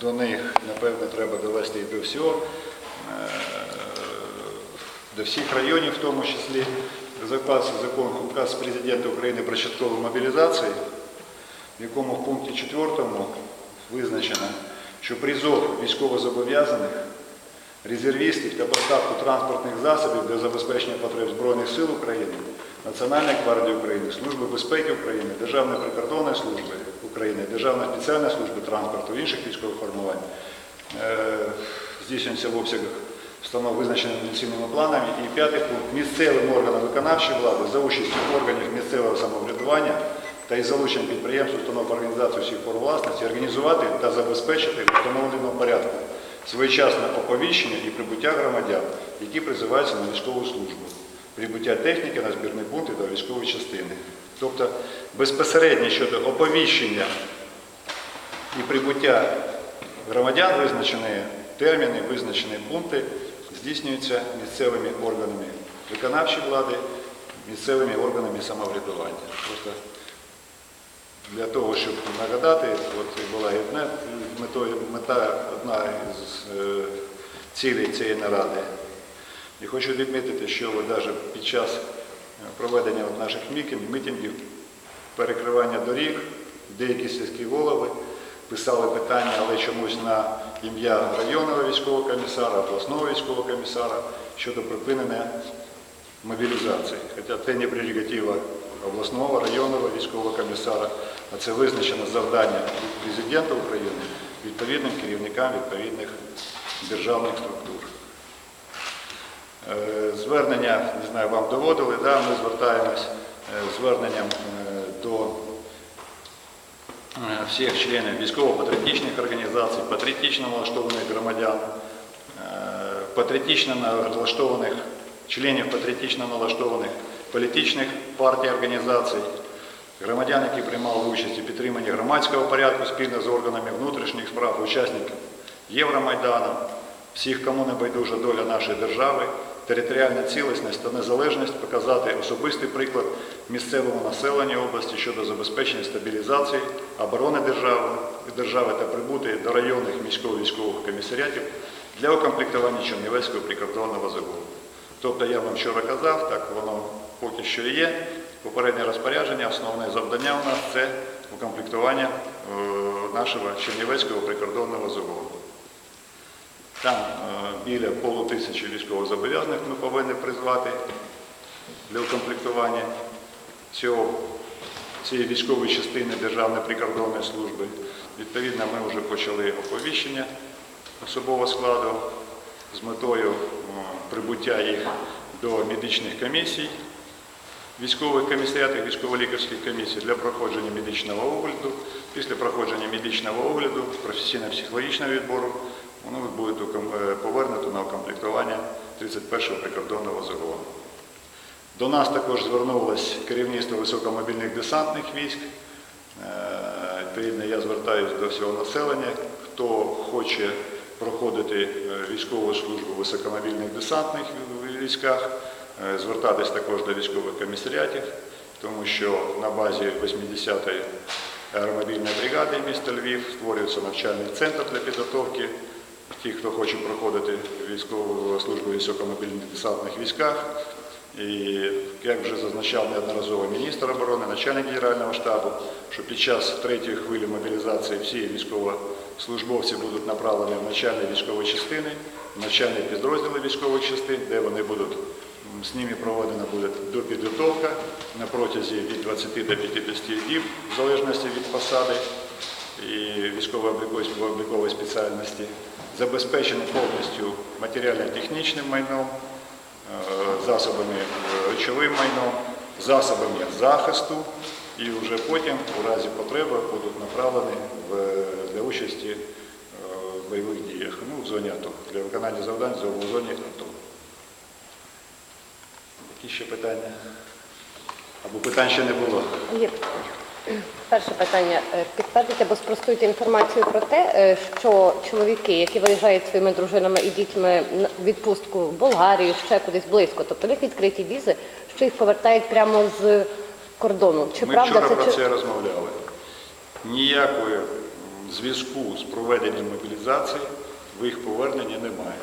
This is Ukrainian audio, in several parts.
до них, напевно, треба довести і до всього, е, до всіх районів, в тому числі заказ, закон, указ президента України про часткову мобілізацію, в якому в пункті 4 визначено, що призов військовозобов'язаних, резервістів та поставку транспортних засобів для забезпечення потреб Збройних сил України, Національної гвардії України, Служби безпеки України, Державної прикордонної служби України, Державної спеціальної служби транспорту, інших військових формувань. Е, здійснюється в обсягах встанов визначеними інвестиційними планами. І п'ятий пункт. Місцевим органам виконавчої влади за участю органів місцевого самоврядування та із залученням підприємств, установ організацій всіх форм власності організувати та забезпечити в встановленому порядку своєчасне оповіщення і прибуття громадян, які призиваються на військову службу, прибуття техніки на збірні пункти та військової частини. Тобто безпосередньо щодо оповіщення і прибуття громадян визначені терміни, визначені пункти здійснюються місцевими органами виконавчої влади, місцевими органами самоврядування. Просто для того, щоб нагадати, от була одна мета, одна із е, цілей цієї наради. І хочу відмітити, що навіть під час е, проведення наших мітингів, перекривання доріг, деякі сільські голови писали питання, але чомусь на ім'я районного військового комісара, обласного військового комісара щодо припинення мобілізації. Хоча це не прерогатива обласного, районного військового комісара, а це визначено завдання президента України відповідним керівникам відповідних державних структур. Е, Звернення, не знаю, вам доводили, да, ми звертаємось е, зверненням е, до всіх членів військово-патріотичних організацій, патріотично налаштованих громадян, патріотично налаштованих членів патріотично налаштованих політичних партій організацій, громадян, які приймали участь у підтриманні громадського порядку спільно з органами внутрішніх справ, учасників Євромайдану, всіх, кому не байдужа доля нашої держави, територіальна цілісність та незалежність, показати особистий приклад місцевому населенню області щодо забезпечення стабілізації, оборони держави, держави та прибути до районних місько-військових комісаріатів для укомплектування Чернівецького прикордонного загону. Тобто я вам вчора казав, так воно поки що є. Попереднє розпорядження, основне завдання у нас це укомплектування е, нашого Чернівецького прикордонного загону. Там е, біля полутисячі військовозобов'язаних ми повинні призвати для укомплектування цього, цієї військової частини Державної прикордонної служби. Відповідно, ми вже почали оповіщення особового складу з метою прибуття їх до медичних комісій, військових комісаріатів, військово-лікарських комісій для проходження медичного огляду. Після проходження медичного огляду, професійно-психологічного відбору, воно буде е, повернуто на укомплектування 31-го прикордонного загону. До нас також звернулось керівництво високомобільних десантних військ. Е, Відповідно, я звертаюся до всього населення, хто хоче проходити е, військову службу в високомобільних десантних військах, звертатись також до військових комісаріатів, тому що на базі 80-ї аеромобільної бригади міста Львів створюється навчальний центр для підготовки тих, хто хоче проходити військову службу в високомобільних десантних військах. І як вже зазначав неодноразово міністр оборони, начальник Генерального штабу, що під час третьої хвилі мобілізації всі військовослужбовці будуть направлені в начальні військові частини, в начальні підрозділи військових частин, де вони будуть, з ними проведена буде допідготовка на протязі від 20 до 50 діб, в залежності від посади і військово-облікової спеціальності, забезпечені повністю матеріально-технічним майном, е, засобами е, речовим майном, засобами захисту, і вже потім, у разі потреби, будуть направлені для участі е, в бойових діях, ну, в зоні АТО, для виконання завдань в зоні АТО. Які ще питання? Або питань ще не було. Є перше питання. Е, Підтвердите або спростуйте інформацію про те, е, що чоловіки, які виїжджають своїми дружинами і дітьми на відпустку в Болгарію, ще кудись близько, тобто в них відкриті візи, що їх повертають прямо з кордону. Чи Ми правда вчора це про це розмовляли. Ніякої зв'язку з проведенням мобілізації в їх поверненні немає.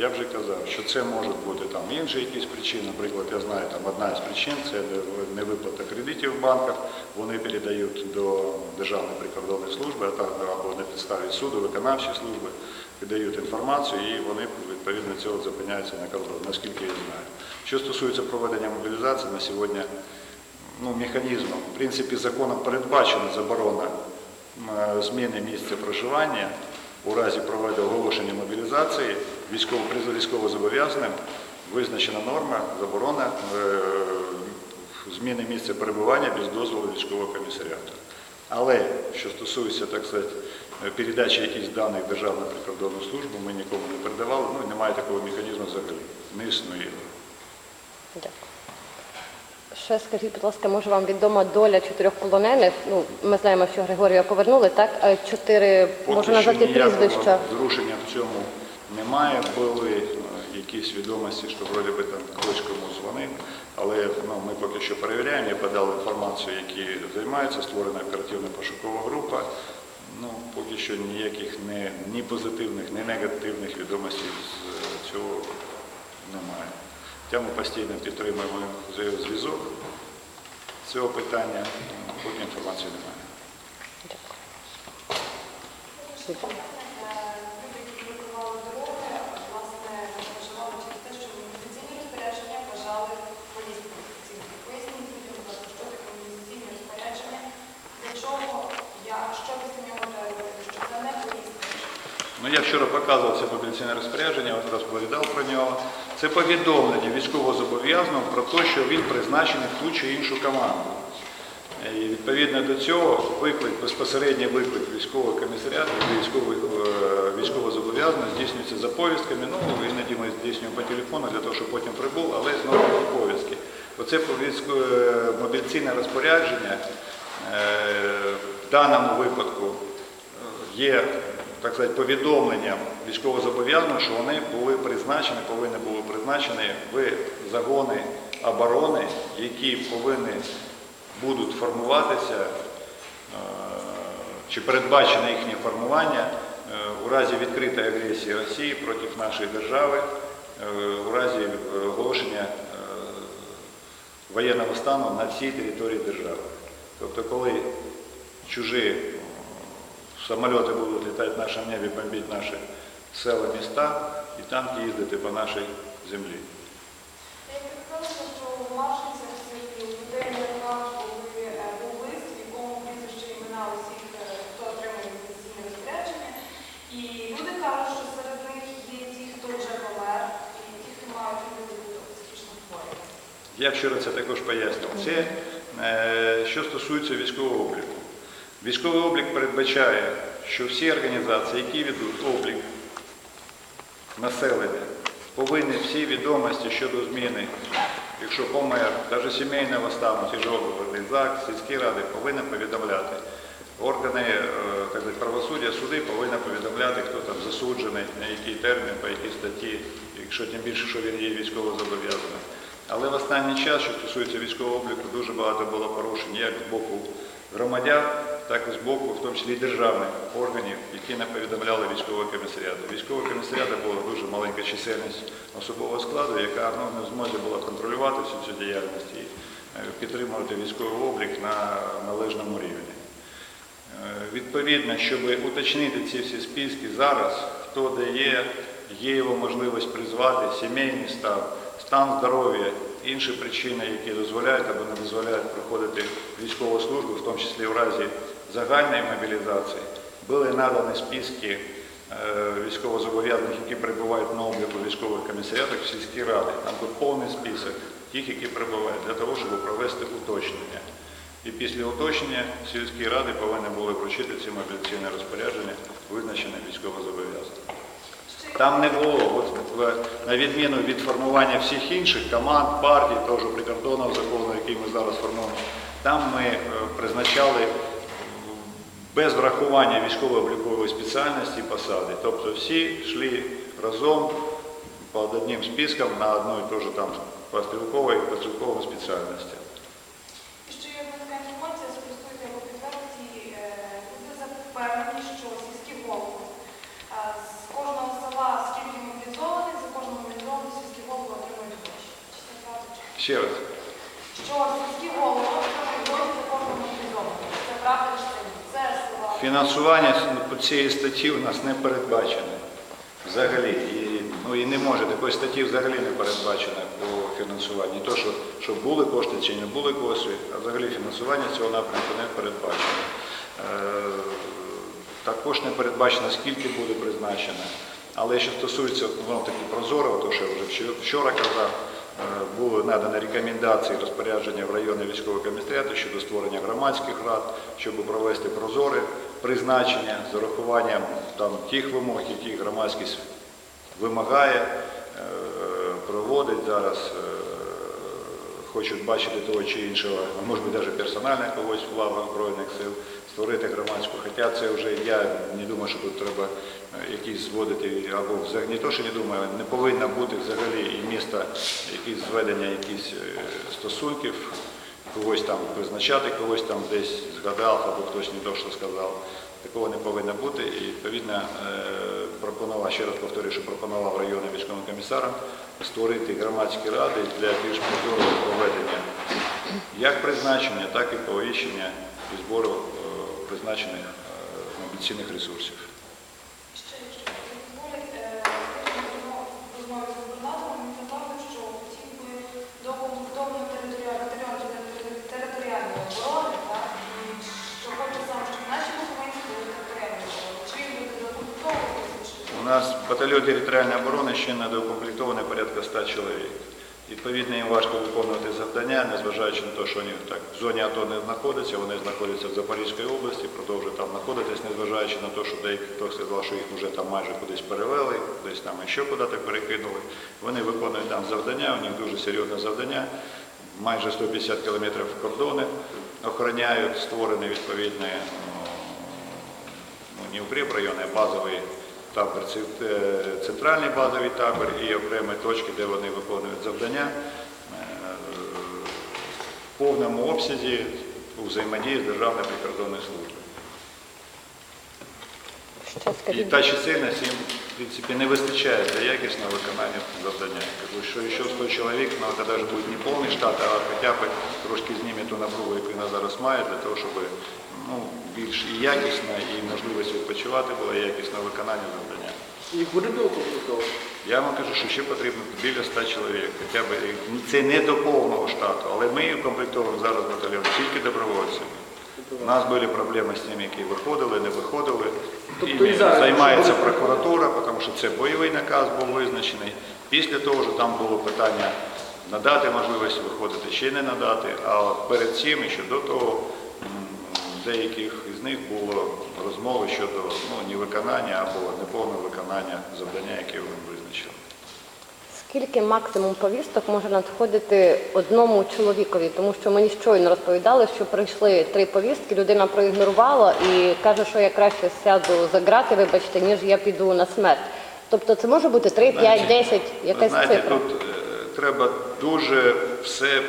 Я вже казав, що це можуть бути там інші якісь причини. Наприклад, я знаю, там одна із причин це невиплата кредитів в банках. Вони передають до Державної прикордонної служби, а так або на підставі суду, виконавчої служби, передають інформацію і вони відповідно цього зупиняються на кордоні, наскільки я знаю. Що стосується проведення мобілізації на сьогодні, ну, механізмом, в принципі, законом передбачена заборона зміни місця проживання у разі проведення оголошення мобілізації військово військовозобов'язаним визначена норма заборона е, зміни місця перебування без дозволу військового комісаріату. Але що стосується, так сказати, передачі якихось даних Державну прикордонну службу, ми нікому не передавали, ну і немає такого механізму взагалі. Не існує. Дякую. Ще скажіть, будь ласка, може вам відома доля чотирьох полонених? Ну, ми знаємо, що Григорія повернули, так? А Чотири, Поки може назвати прізвища? зрушення в цьому немає. Були якісь відомості, що вроді би там комусь дзвонив, але ну, ми поки що перевіряємо, я подав інформацію, які займаються, створена оперативна пошукова група. Ну, поки що ніяких не, ні позитивних, ні негативних відомостей з цього немає. Хоча ми постійно підтримуємо зв'я- зв'язок цього питання, ну, поки інформації немає. Люди, які блокували дороги, власне, переживали через те, що мобілізаційні розпорядження вважали поїздку. Поясніть людям, будь ласка, що таке мобілізаційні розпорядження, для чого, я, що після нього треба робити, що це не поїздка. Ну, я вчора показував це мобілізаційне розпорядження, розповідав про нього. Це повідомлення військовозобов'язаного про те, що він призначений в ту чи іншу команду. І відповідно до цього виклик, безпосередній виклик військового комісаріату, е, військовозобов'язаного здійснюється за повістками. Ну, іноді ми здійснюємо по телефону для того, щоб потім прибув, але знову по повістки. Оце е, розпорядження е, в даному випадку є так сказати, повідомленням військовозобов'язаних, що вони були призначені, повинні були призначені в загони оборони, які повинні будуть формуватися, е, чи передбачене їхнє формування е, у разі відкритої агресії Росії проти нашої держави, е, у разі оголошення воєнного стану на всій території держави. Тобто, коли чужі самоліти будуть літати в нашому небі, бомбити наші села, міста і танки їздити по нашій землі. Я вчора це також пояснив. Це е, що стосується військового обліку. Військовий облік передбачає, що всі організації, які ведуть облік населення, повинні всі відомості щодо зміни, якщо помер, навіть сімейного стану, ж ЗАГС, сільські ради повинні повідомляти. Органи е, так сказати, правосуддя, суди повинні повідомляти, хто там засуджений, на який термін, по якій статті, якщо тим більше, що він є військово зобов'язаний. Але в останній час, що стосується військового обліку, дуже багато було порушень як з боку громадян, так і з боку, в тому числі державних органів, які не повідомляли військового комісаріату. Військового комісаріату була дуже маленька чисельність особового складу, яка ну, не в змозі була контролювати всю цю діяльність і е, підтримувати військовий облік на належному рівні. Е, Відповідно, щоб уточнити ці всі списки зараз, хто де є, є його можливість призвати, сімейний стан, стан здоров'я, інші причини, які дозволяють або не дозволяють проходити військову службу, в тому числі в разі загальної мобілізації, були надані списки е, військовозобов'язаних, які перебувають на обліку військових комісаріатах в сільській раді. Там тут повний список тих, які перебувають, для того, щоб провести уточнення. І після уточнення сільські ради повинні були вручити ці мобілізаційні розпорядження, визначені військовозобов'язаним. Там не було, от, на відміну від формування всіх інших команд, партій, того ж прикордонного закону, який ми зараз формуємо, там ми е, призначали без врахування військово-облікової спеціальності посади. Тобто всі йшли разом по одним спискам на одну і ту ж там по стрілковій по стрілковим спеціальностям. І ще є Фінансування по цієї статті у нас не передбачене взагалі. І, ну, і не може, такої статті взагалі не передбачено по фінансуванню. Не то, що, що були кошти чи не були кошти, а взагалі фінансування цього напрямку не передбачено. Е, також не передбачено, скільки буде призначено. Але що стосується ну, таки прозорого, то що я вже вчора- казав, е, були надані рекомендації розпорядження в районний військовий комісаріат щодо створення громадських рад, щоб провести прозоре призначення з урахуванням там, тих вимог, які громадськість вимагає, е, проводить зараз. е, Хочуть бачити того чи іншого, а може бути навіть персонально когось в лавах Збройних сил, створити громадську. Хоча це вже я не думаю, що тут треба е, якісь зводити, або взагалі не то, що не думаю, не повинно бути взагалі і міста якісь зведення якісь стосунків, когось там призначати, когось там десь згадав, або хтось не то, що сказав. Такого не повинно бути. І відповідно е, пропонував, ще раз повторюю, що пропонував районним військовим комісарам створити громадські ради для більш прозорого проведення як призначення, так і повіщення і збору е, призначених е, ресурсів. Ще, якщо дозволять, е, скажімо, в розмові з губернатором він казав, що хотів би до комплектованої територіальної територіальної оборони, так, і що хоче сам, щоб наші документи були територіальні оборони. Чи він буде докомплектовуватися, чи У нас батальйон територіальної оборони ще недоукомплектований порядка 100 чоловік. Відповідно, їм важко виконувати завдання, незважаючи на те, що вони так в зоні АТО не знаходяться, вони знаходяться в Запорізькій області, продовжують там знаходитись, незважаючи на те, що деякі хто сказав, що їх вже там майже кудись перевели, десь там ще куди-то перекинули. Вони виконують там завдання, у них дуже серйозне завдання. Майже 150 кілометрів кордони охороняють, створений відповідний ну, не укрепрайон, а базовий табор, це е, центральний базовий табор і окремі точки, де вони виконують завдання е, в повному обсязі у взаємодії з Державною прикордонною службою. І та чисельність їм, в принципі, не вистачає для якісного виконання завдання. Кажу, що ще 100 чоловік, ну, це навіть буде не повний штат, а хоча б трошки зніме ту напругу, яку вона зараз має, для того, щоб ну, більш і якісно, і можливість відпочивати було, і якісне виконання завдання. Їх буде доукомплектовувати? Я вам кажу, що ще потрібно біля 100 чоловік, хоча б це не до повного штату, але ми укомплектовуємо зараз батальйон тільки добровольцями. У нас були проблеми з тими, які виходили, не виходили. Тобто і зараз займається буде- прокуратура, тому що це бойовий наказ був визначений. Після того що там було питання надати можливість виходити чи не надати, а перед цим і ще до того деяких із них було розмови щодо ну, невиконання або неповного виконання завдання, яке вони визначили. Скільки максимум повісток може надходити одному чоловікові? Тому що мені щойно розповідали, що прийшли три повістки, людина проігнорувала і каже, що я краще сяду за грати, вибачте, ніж я піду на смерть. Тобто це може бути 3, 5, 10, якась знаєте, цифра. тут е, треба дуже все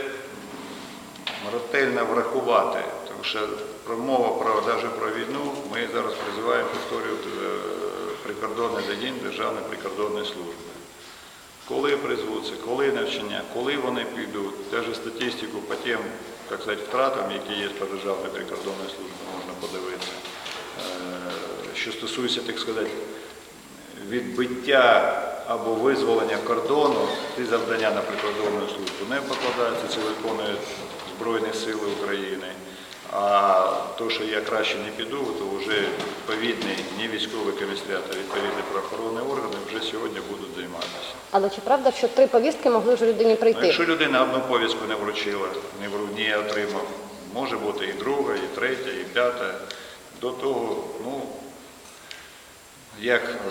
ретельно врахувати, тому що мова про навіть про війну ми зараз призиваємо повторюю е, прикордонний день Державної прикордонної служби. Коли призвуться, коли навчання, коли вони підуть, навіть статистику по тим, так сказати, втратам, які є по Державній прикордонній службі, можна подивитися. Е, Що стосується, так сказати, відбиття або визволення кордону, ті завдання на прикордонну службу не покладаються, це виконують Збройні Сили України. А то, що я краще не піду, то вже відповідний не військовий комісаріат, а відповідні правоохоронні органи вже сьогодні будуть займатися. Але чи правда, що три повістки могли вже людині Ну, прийти? якщо людина одну повістку не вручила, не, вру- не отримав, може бути і друга, і третя, і п'ята. До того, ну, як е,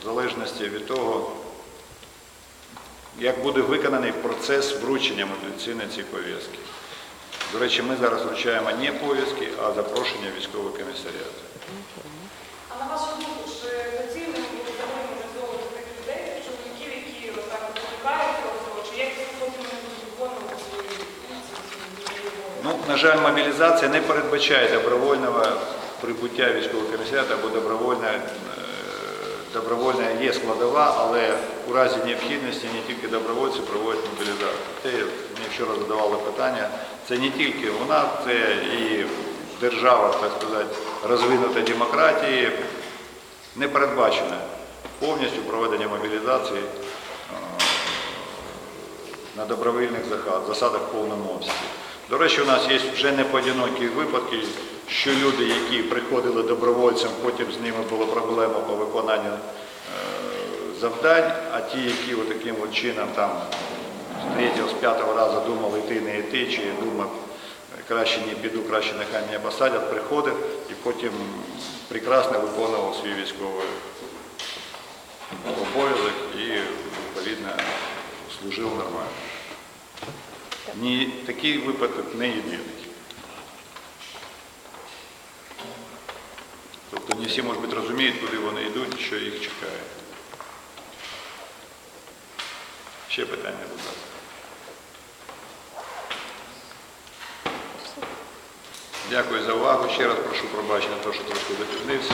в залежності від того, як буде виконаний процес вручення мобілізаційної цієї повістки. До речі, ми зараз вручаємо не повістки, а запрошення військового комісаріату. А на вашу думку, чи доцільно таких людей, чоловіків, які отак чи як потім виконувати свої Ну, на жаль, мобілізація не передбачає добровольного прибуття військового комісаріату або добровольної е, добровольна є складова, але у разі необхідності не тільки добровольці проводять мобілізацію. Мені вчора задавали питання, це не тільки вона, це і держава, так сказати, розвинута демократії, не передбачене повністю проведення мобілізації е, на добровільних засадах в повному обсязі. До речі, у нас є вже не поодинокі випадки, що люди, які приходили добровольцям, потім з ними була проблема по виконанню е, завдань, а ті, які от таким чином там третього, з п'ятого разу думали йти, не йти, чи думав, краще не піду, краще нехай мене посадять, приходив і потім прекрасно виконував свій військовий обов'язок і відповідно служив нормально. Ні, такий випадок не єдиний. Тобто не всі, може бути, розуміють, куди вони йдуть що їх чекає. Ще питання, будь ласка. Дякую за увагу. Ще раз прошу пробачення, То що трошки запізнився.